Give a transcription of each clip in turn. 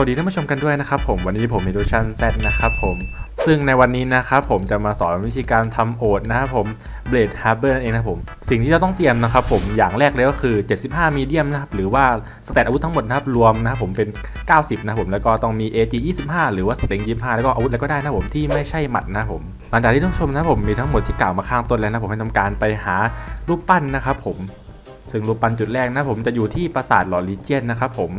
วัสดีท่านผู้ชมกันด้วยนะครับผมวันนี้ผมมีดูชันแซนะครับผมซึ่งในวันนี้นะครับผมจะมาสอนวิธีการทำโอดนะครับผมเบลดฮาร์เบอร์นั่นเองนะครับผมสิ่งที่เราต้องเตรียมนะครับผมอย่างแรกเลยก็คือ 75มีเดียมนะครับหรือว่าสเตตอาวุธทั้งหมดนะครับรวมนะครับผมเป็น 90 นะครับผมแล้วก็ต้องมี AG 25 หรือว่าสเต็ง25 แล้วก็อาวุธอะไรก็ได้นะครับผมที่ไม่ใช่หมัดนะครับผมหลังจากที่ท่านผู้ชมนะครับผมมีทั้งหมดที่กล่าวมาข้างต้นแล้วนะผมให้ทำการไปหารูปปั้นนะครับผมซึ่งรูปปั้นจุดแรกนะผมจะอยู่ที่ปราสาทหลอริเจียนนะครับผม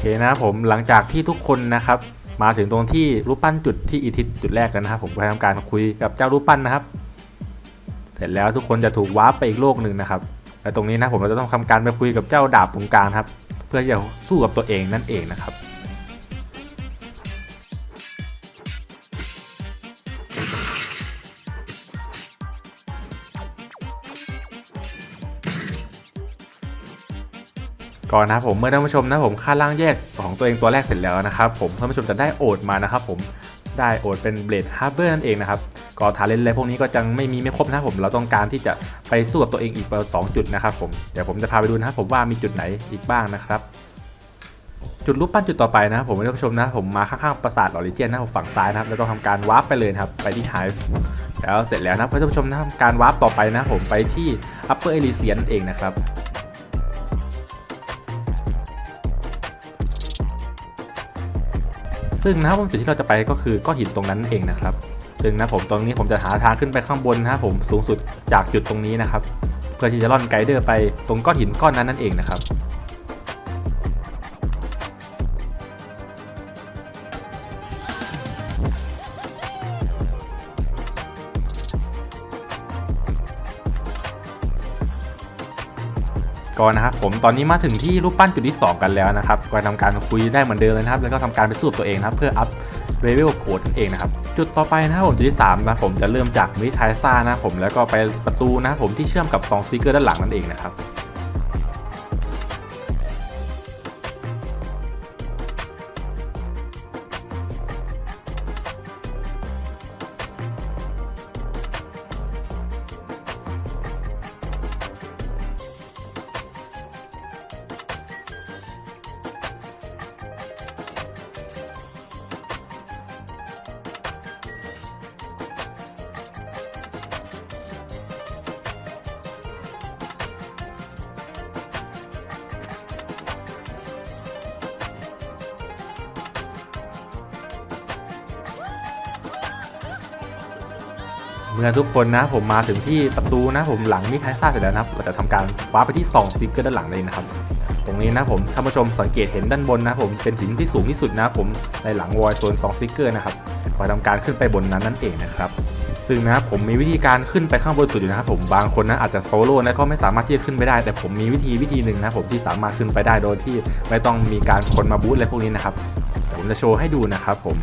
เคนะครับผมหลังจากที่ทุกคนนะครับ มาถึงตรงที่รูปปั้นจุดที่อีทิศจุดแรกแล้วนะครับผมก็ทำการคุยกับเจ้ารูปปั้นนะครับ เสร็จแล้วทุกคนจะถูกวาร์ปไปอีกโลกหนึ่งนะครับและตรงนี้นะผมเราจะต้องทำการไปคุยกับเจ้าดาบตรงกลางครับ เพื่อจะสู้กับตัวเองนั่นเองนะครับ ก่อนนะครับผมเมื่อท่านผู้ชมนะผมค่าล่างแยกของตัวเองตัวแรกเสร็จแล้วนะครับผมท่านผู้ชมจะได้โอดมานะครับผมได้โอดเป็นเบลดฮาร์เบอร์นั่นเองนะครับก็ทาเลนอะไรพวกนี้ก็จังไม่มีไม่ครบนะผมเราต้องการที่จะไปสู้กับตัวเองอีกประมาณสองจุดนะครับผมเดี๋ยวผมจะพาไปดูนะครับผมว่ามีจุดไหนอีกบ้างนะครับจุดรูปปั้นจุดต่อไปนะครับผมท่านผู้ชมนะผมมาข้างๆปราสาทลอริเจียนนะผมฝั่งซ้ายนะครับแล้วต้องทำการวาร์ปไปเลยนะครับไปที่ไฮฟ์แล้วเสร็จแล้วนะท่านผู้ชมนะทำการวาร์ปต่อไปนะผมไปที่ Upper Elysian นั่นเองนะครับ ซึ่งนะครับผมจุดที่เราจะไปก็คือก้อนหินตรงนั้นเองนะครับ ซึ่งนะผมตรงนี้ผมจะหาทางขึ้นไปข้างบนนะครับผมสูงสุดจากจุดตรงนี้นะครับ เพื่อที่จะล่อนไกด์เดอร์ไปตรงก้อนหินก้อนนั้นนั่นเองนะครับ ก่อนะครับผมตอนนี้มาถึงที่รูปปั้นจุดที่ 2 กันแล้วนะครับก็ทำการคุยได้เหมือนเดิมเลยนะครับ แล้วก็ทำการไปสู้กับตัวเองนะครับเพื่ออัพเลเวลโกดนั่นเองนะครับจุดต่อไปนะครับผมจุดที่3นะผมจะเริ่มจากมิทายซ่านะผมแล้วก็ไปประตูนะผมที่เชื่อมกับซองซีเกอร์ด้านหลังนั่นเองนะครับ เมื่อทุกคนนะผมมาถึงที่ประตูนะผมหลังมิทายซ่าเสร็จแล้วนะครับเราจะทำการวาร์ปไปที่ซองซีเกอร์ด้านหลังเลยนะครับ ตรงนี้นะผมท่านผู้ชมสังเกตเห็นด้านบนนะผมเป็นหินที่สูงที่สุดนะผมในหลังวอยโซนซองซิกเกอร์นะครับขอทำการขึ้นไปบนนั้นนั่นเองนะครับซึ่งนะครับผมมีวิธีการขึ้นไปข้างบนสุดอยู่นะครับผมบางคนนะอาจจะโซโล่นะก็ไม่สามารถที่จะขึ้นไปได้ แต่ผมมีวิธีวิธีหนึ่งนะผมที่สามารถขึ้นไปได้โดยที่ไม่ต้องมีการคนมาบูทอะไรพวกนี้นะครับผมจะโชว์ให้ดูนะครับผม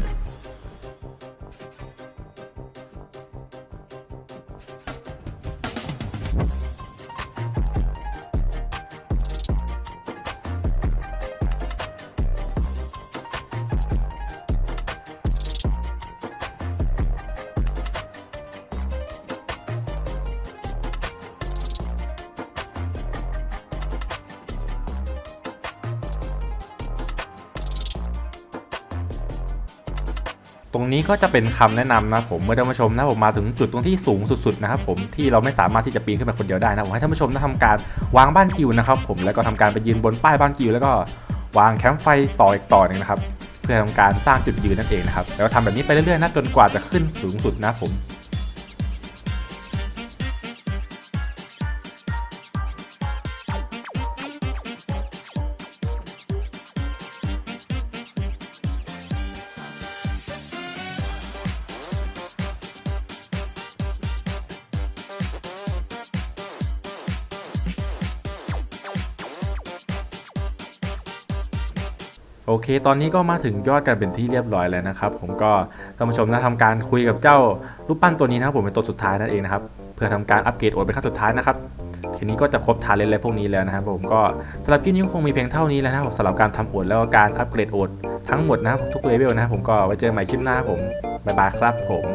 รงนี้ก็จะเป็นคำแนะนำนะผมเมื่อท่านผู้ชมนะผมมาถึงจุดตรงที่สูงสุดๆนะครับผมที่เราไม่สามารถที่จะปีนขึ้นไปคนเดียวได้นะผมให้ท่านผู้ชมนะทำการวางบ้านกิวนะครับผมแล้วก็ทำการไปยืนบนป้ายบ้านกิวแล้วก็วางแคมป์ไฟต่ออีกต่อหนึ่งนะครับเพื่อทำการสร้างจุดยืนนั่นเองนะครับแล้วทำแบบนี้ไปเรื่อยๆนะจนกว่าจะขึ้นสูงสุดนะผม โอเค ตอนนี้ก็มาถึงยอดกันเป็นที่เรียบร้อยแล้วนะครับ ผมก็ท่านผู้ชมนะทำการคุยกับเจ้ารูปปั้นตัวนี้นะครับผมเป็นตัวสุดท้ายนั่นเองนะครับ เพื่อทำการอัปเกรดโอดเป็นขั้นสุดท้ายนะครับ ทีนี้ก็จะครบทาเลนอะไรพวกนี้แล้วนะครับผมก็สำหรับคลิปนี้คงมีเพียงเท่านี้แล้วนะครับสำหรับการทำโอดแล้วก็การอัปเกรดโอดทั้งหมดนะครับทุกเลเวลนะครับผมก็ไว้เจอกันใหม่คลิปหน้าผมบ๊ายบายครับผม